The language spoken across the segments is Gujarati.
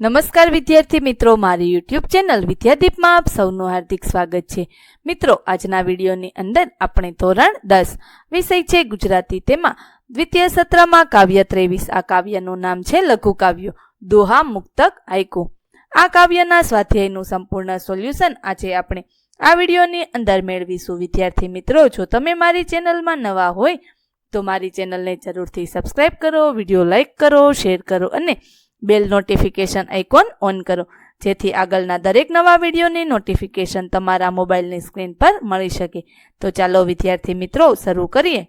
નમસ્કાર વિદ્યાર્થી મિત્રો, મારી યુટ્યુબ ચેનલ વિદ્યાદીપમાં આપ સૌનું હાર્દિક સ્વાગત છે. મિત્રો, આજના વિડીયોની અંદર આપણે ધોરણ દસ વિષય છે ગુજરાતી તેમાં. દ્વિતીય સત્રમાં કાવ્ય ત્રેવીસ, આ કાવ્યનું નામ છે લઘુ કાવ્યો. દોહા મુક્તક આયકુ. આ કાવ્યના સ્વાધ્યાયનું સંપૂર્ણ સોલ્યુશન આજે આપણે આ વિડીયોની અંદર મેળવીશું. વિદ્યાર્થી મિત્રો, જો તમે મારી ચેનલમાં નવા હોય, તો મારી ચેનલને જરૂરથી સબસ્ક્રાઈબ કરો, વીડિયો લાઇક કરો, શેર કરો અને બેલ નોટિફિકેશન આઇકોન ઓન કરો. જેથી આગળના દરેક નવા વિડીયોની નોટિફિકેશન તમારા મોબાઈલની સ્ક્રીન પર મળી શકે. તો ચાલો વિદ્યાર્થી મિત્રો, શરૂ કરીએ.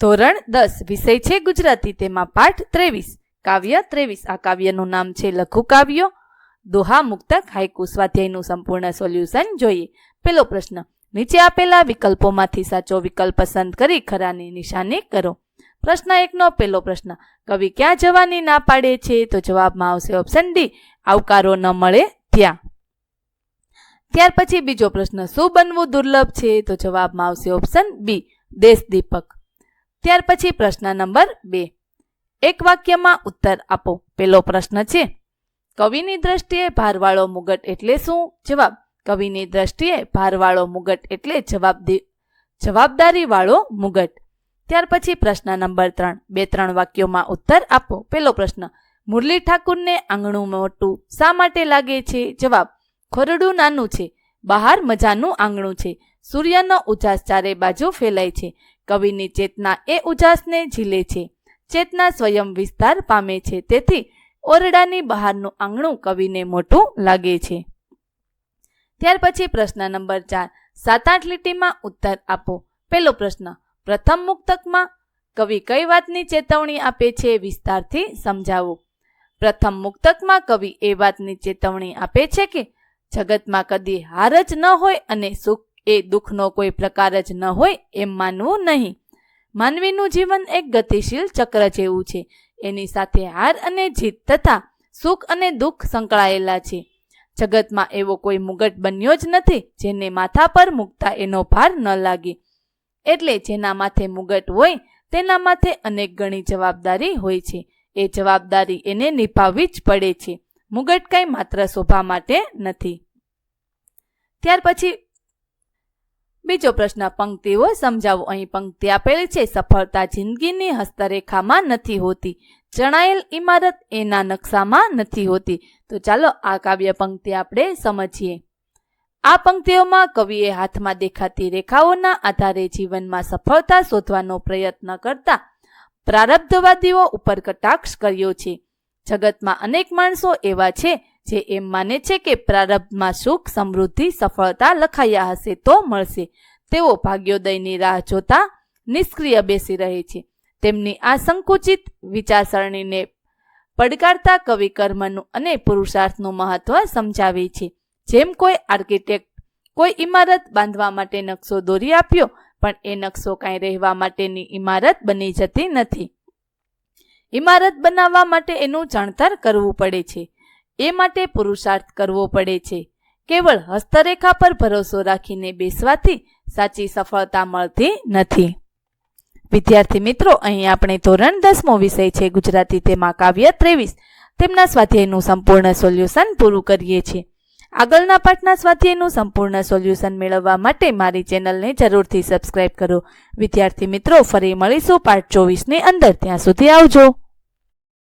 ધોરણ દસ, વિષય છે ગુજરાતી, તેમાં પાઠ ત્રેવીસ. કાવ્ય ત્રેવીસ. આ કાવ્યનું નામ છે લઘુ કાવ્યો. દોહા મુક્તક હાઈકુ સ્વાધ્યાયનું સંપૂર્ણ સોલ્યુશન જોઈએ. પેલો પ્રશ્ન. નીચે આપેલા વિકલ્પોમાંથી સાચો વિકલ્પ પસંદ કરી ખરાની નિશાની કરો. પ્રશ્ન એકનો પહેલો પ્રશ્ન, કવિ ક્યાં જવાની ના પાડે છે? તો જવાબમાં આવશે ઓપ્શન ડી આવકારો ન મળે ત્યાં. ત્યાર પછી બીજો પ્રશ્ન, શું બનવું દુર્લભ છે? તો જવાબમાં આવશે ઓપ્શન બી દેશ દીપક. ત્યાર પછી પ્રશ્ન નંબર બે, એક વાક્યમાં ઉત્તર આપો. પહેલો પ્રશ્ન છે, કવિની દ્રષ્ટિએ ભારવાળો મુગટ એટલે શું? જવાબ, કવિની દ્રષ્ટિએ ભારવાળો મુગટ એટલે જવાબદી જવાબદારી વાળો મુગટ. ત્યાર પછી પ્રશ્ન નંબર ત્રણ. બે, ત્રણ વાક્યોમાં ઉત્તર આપો. પેલો પ્રશ્ન, મુરલી ઠાકુરને આંગણું મોટું શા માટે લાગે છે? જવાબ, ખોરડું નાનું છે, બહાર મજાનું આંગણું છે, સૂર્યનો ઉજાસ ચારે બાજુ ફેલાય છે, કવિની ચેતના એ ઉજાસને ઝીલે છે, ચેતના સ્વયં વિસ્તાર પામે છે, તેથી ઓરડાની બહારનું આંગણું કવિને મોટું લાગે છે. ત્યાર પછી પ્રશ્ન નંબર ચાર, સાત, આઠ લીટીમાં ઉત્તર આપો. પહેલો પ્રશ્ન પ્રથમ મુક્તકમાં કવિ કઈ વાતની ચેતવણી આપે છે એ વિસ્તારથી સમજાવો. પ્રથમ મુક્તકમાં કવિ એ વાતની ચેતવણી આપે છે કે જગતમાં કદી હાર જ ન હોય અને સુખ એ દુઃખનો કોઈ પ્રકાર જ ન હોય એમ માનવું નહીં. માનવીનું જીવન એક ગતિશીલ ચક્ર જેવું છે. એની સાથે હાર અને જીત તથા સુખ અને દુઃખ સંકળાયેલા છે. જગતમાં એવો કોઈ મુગટ બન્યો જ નથી જેને માથા પર મૂકતા એનો ભાર ન લાગે. એટલે જેના માથે મુગટ હોય, તેના માથે અનેક ગણી જવાબદારી હોય છે. એ જવાબદારી એને નિભાવવી જ પડે છે. મુગટ કંઈ માત્ર શોભા માટે નથી. ત્યાર પછી બીજો પ્રશ્ન, પંક્તિઓ સમજાવો. અહીં પંક્તિ આપેલી છે, સફળતા જિંદગીની હસ્તરેખામાં નથી હોતી. જણાયેલ ઇમારત એના નકશામાં નથી હોતી. તો ચાલો આ કાવ્ય પંક્તિ આપણે સમજીએ. આ પંક્તિઓમાં કવિએ હાથમાં દેખાતી રેખાઓના આધારે જીવનમાં સફળતા શોધવાનો પ્રયત્ન કરતા પ્રારબ્ધવાદીઓ ઉપર કટાક્ષ કર્યો છે. જગતમાં અનેક માણસો એવા છે જે એમ માને છે કે પ્રારબ્ધમાં સુખ, સમૃદ્ધિ, સફળતા લખાયા હશે તો મળશે. તેઓ ભાગ્યોદયની રાહ જોતા નિષ્ક્રિય બેસી રહે છે. તેમની આ સંકુચિત વિચારસરણીને પડકારતા કવિ કર્મનું અને પુરુષાર્થનું મહત્વ સમજાવે છે. જેમ કોઈ આર્કિટેક્ટ કોઈ ઇમારત બાંધવા માટે નકશો દોરી આપ્યો, પણ એ નકશો કાંઈ રહેવા માટેની ઇમારત બની જતી નથી. ઇમારત બનાવવા માટે એનું જાણતર કરવું પડે છે. એ માટે પુરુષાર્થ કરવો પડે છે. કેવળ હસ્તરેખા પર ભરોસો રાખીને બેસવાથી સાચી સફળતા મળતી નથી. વિદ્યાર્થી મિત્રો, અહીં આપણે ધોરણ દસમો વિષય છે ગુજરાતી તેમાં કાવ્ય ત્રેવીસ. તેમના સ્વાધ્યાયનું સંપૂર્ણ સોલ્યુશન પૂરું કરીએ છીએ. આગળના પાઠના સ્વાધ્યાયનું સંપૂર્ણ સોલ્યુશન મેળવવા માટે મારી ચેનલને જરૂરથી સબસ્ક્રાઇબ કરો. વિદ્યાર્થી મિત્રો, ફરી મળીશું પાઠ ચોવીસની અંદર. ત્યાં સુધી આવજો.